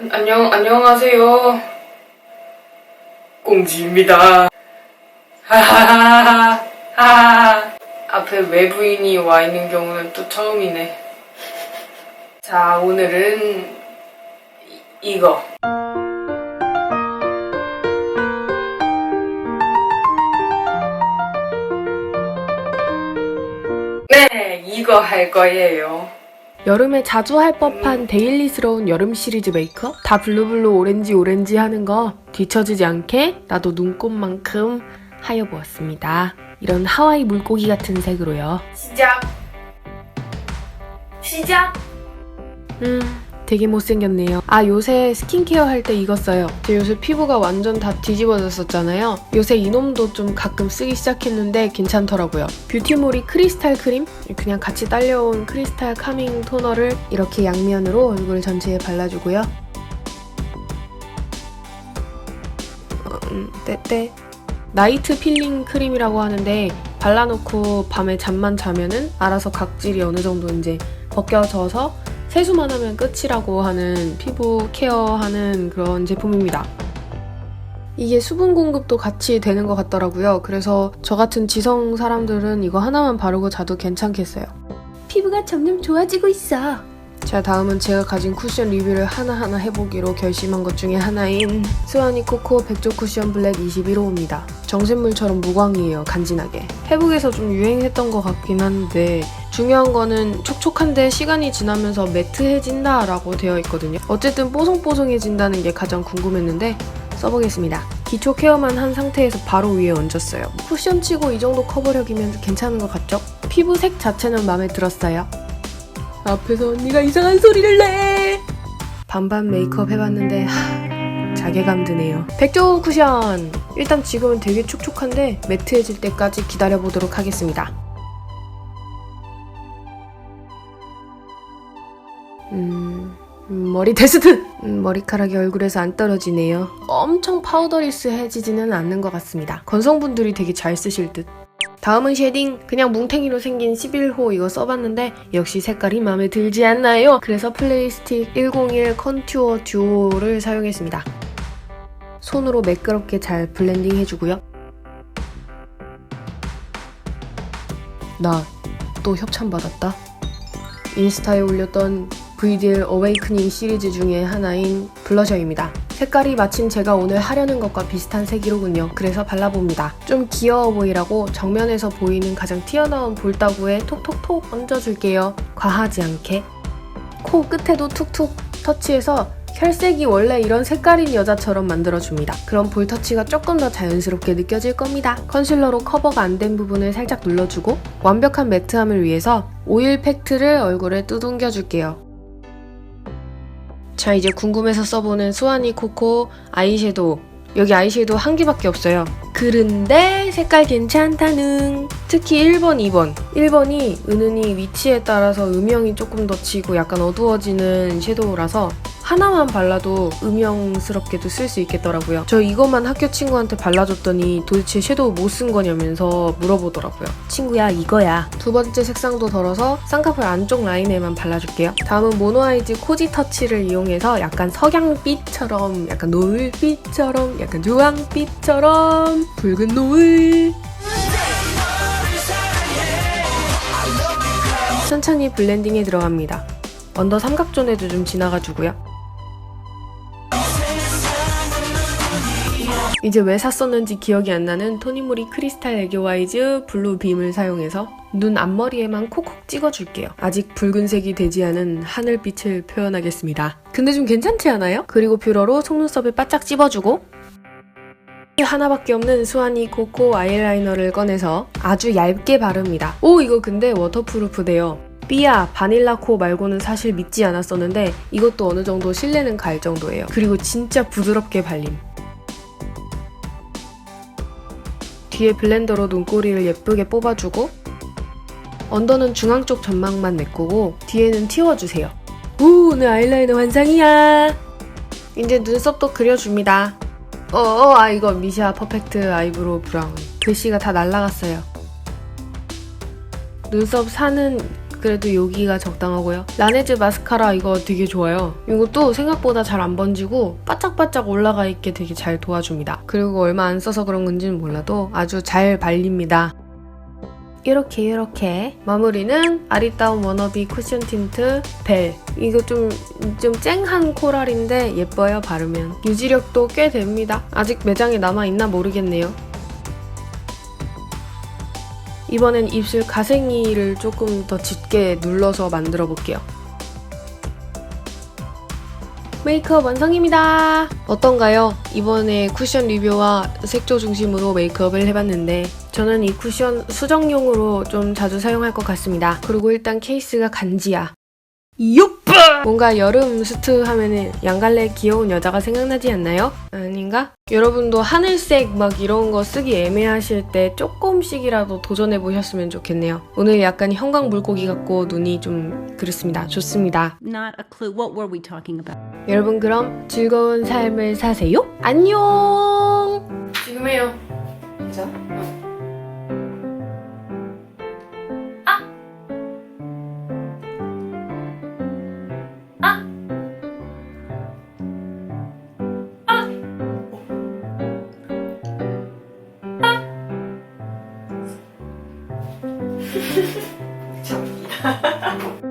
안- 안녕, 안녕하세요. 꽁지입니다. 하하하하, 하 하하. 앞에 외부인이 와 있는 경우는 또 처음이네. 자, 오늘은 이, 이거. 네, 이거 할 거예요. 여름에 자주 할 법한 데일리스러운 여름 시리즈 메이크업? 다 블루블루 오렌지 오렌지 하는 거 뒤처지지 않게 나도 눈곱만큼 하여 보았습니다. 이런 하와이 물고기 같은 색으로요. 시작. 시작. 음, 되게 못생겼네요. 아, 요새 스킨케어 할 때 이거 써요. 저 요새 피부가 완전 다 뒤집어졌었잖아요. 요새 이놈도 좀 가끔 쓰기 시작했는데 괜찮더라고요. 뷰티몰이 크리스탈 크림? 그냥 같이 딸려온 크리스탈 카밍 토너를 이렇게 양면으로 얼굴 전체에 발라주고요. 어, 음, 떼떼. 나이트 필링 크림이라고 하는데 발라놓고 밤에 잠만 자면은 알아서 각질이 어느 정도 이제 벗겨져서 세수만 하면 끝이라고 하는 피부 케어하는 그런 제품입니다. 이게 수분 공급도 같이 되는 것 같더라고요. 그래서 저 같은 지성 사람들은 이거 하나만 바르고 자도 괜찮겠어요. 피부가 점점 좋아지고 있어. 자, 다음은 제가 가진 쿠션 리뷰를 하나하나 해보기로 결심한 것 중에 하나인 스와니 코코 백조 쿠션 블랙 21호입니다. 정샘물처럼 무광이에요, 간지나게. 페북에서 좀 유행했던 것 같긴 한데 중요한 거는 촉촉한데 시간이 지나면서 매트해진다 라고 되어 있거든요. 어쨌든 뽀송뽀송해진다는 게 가장 궁금했는데 써보겠습니다. 기초 케어만 한 상태에서 바로 위에 얹었어요. 쿠션 치고 이 정도 커버력이면 괜찮은 것 같죠? 피부 색 자체는 마음에 들었어요. 앞에서 언니가 이상한 소리를 내! 반반 메이크업 해봤는데 하, 자괴감 드네요. 백조 쿠션! 일단 지금은 되게 촉촉한데 매트해질 때까지 기다려보도록 하겠습니다. 음, 음, 머리 테스트! 음, 머리카락이 얼굴에서 안 떨어지네요. 엄청 파우더리스해지지는 않는 것 같습니다. 건성분들이 되게 잘 쓰실 듯. 다음은 쉐딩. 그냥 뭉탱이로 생긴 11호 이거 써봤는데 역시 색깔이 마음에 들지 않나요? 그래서 플레이스틱 101 컨투어 듀오를 사용했습니다. 손으로 매끄럽게 잘 블렌딩 해주고요. 나 또 협찬받았다. 인스타에 올렸던 VDL 어웨이크닝 시리즈 중에 하나인 블러셔입니다. 색깔이 마침 제가 오늘 하려는 것과 비슷한 색이로군요. 그래서 발라봅니다. 좀 귀여워 보이라고 정면에서 보이는 가장 튀어나온 볼따구에 톡톡톡 얹어줄게요. 과하지 않게. 코 끝에도 툭툭 터치해서 혈색이 원래 이런 색깔인 여자처럼 만들어줍니다. 그럼 볼 터치가 조금 더 자연스럽게 느껴질 겁니다. 컨실러로 커버가 안 된 부분을 살짝 눌러주고 완벽한 매트함을 위해서 오일 팩트를 얼굴에 두둥겨줄게요. 자 이제 궁금해서 써보는 수아니 코코 아이섀도우. 여기 아이섀도우 한 개밖에 없어요. 그런데 색깔 괜찮다는. 특히 1번, 2번. 1번이 은은히 위치에 따라서 음영이 조금 더 지고 약간 어두워지는 섀도우라서 하나만 발라도 음영스럽게도 쓸 수 있겠더라고요. 저 이것만 학교 친구한테 발라줬더니 도대체 섀도우 뭐 쓴 거냐면서 물어보더라고요. 친구야 이거야. 두 번째 색상도 덜어서 쌍꺼풀 안쪽 라인에만 발라줄게요. 다음은 모노아이즈 코지 터치를 이용해서 약간 석양빛처럼 약간 노을빛처럼 약간 주황빛처럼 붉은 노을. 천천히 블렌딩에 들어갑니다. 언더 삼각존에도 좀 지나가주고요 이제 왜 샀었는지 기억이 안 나는 토니모리 크리스탈 애교 와이즈 블루 빔을 사용해서 눈 앞머리에만 콕콕 찍어줄게요. 아직 붉은색이 되지 않은 하늘빛을 표현하겠습니다. 근데 좀 괜찮지 않아요? 그리고 뷰러로 속눈썹을 바짝 찝어주고 하나밖에 없는 수아니 코코 아이라이너를 꺼내서 아주 얇게 바릅니다. 오 이거 근데 워터프루프돼요. 삐아 바닐라 코 말고는 사실 믿지 않았었는데 이것도 어느 정도 실내는 갈 정도예요. 그리고 진짜 부드럽게 발림. 뒤에 블렌더로 눈꼬리를 예쁘게 뽑아주고 언더는 중앙 쪽 전망만 메꾸고 뒤에는 틔워주세요. 오 오늘 아이라이너 완성이야. 이제 눈썹도 그려줍니다. 어어 아 이거 미샤 퍼펙트 아이브로우 브라운 글씨가 다 날라갔어요. 눈썹 산은 그래도 여기가 적당하고요. 라네즈 마스카라 이거 되게 좋아요. 이것도 생각보다 잘 안 번지고 바짝바짝 올라가 있게 되게 잘 도와줍니다. 그리고 얼마 안 써서 그런 건지는 몰라도 아주 잘 발립니다. 이렇게 이렇게 마무리는 아리따운 워너비 쿠션 틴트 벨 이거 좀 좀 쨍한 코랄인데 예뻐요 바르면 유지력도 꽤 됩니다 아직 매장에 남아있나 모르겠네요 이번엔 입술 가생이를 조금 더 짙게 눌러서 만들어 볼게요 메이크업 완성입니다. 어떤가요? 이번에 쿠션 리뷰와 색조 중심으로 메이크업을 해봤는데 저는 이 쿠션 수정용으로 좀 자주 사용할 것 같습니다. 그리고 일단 케이스가 간지야. 요빠! 뭔가 여름 수트 하면은 양갈래 귀여운 여자가 생각나지 않나요? 아닌가? 여러분도 하늘색 막 이런 거 쓰기 애매하실 때 조금씩이라도 도전해 보셨으면 좋겠네요. 오늘 약간 형광 물고기 같고 눈이 좀 그렇습니다. 좋습니다. 여러분 그럼 즐거운 삶을 사세요. 안녕. 아! 참.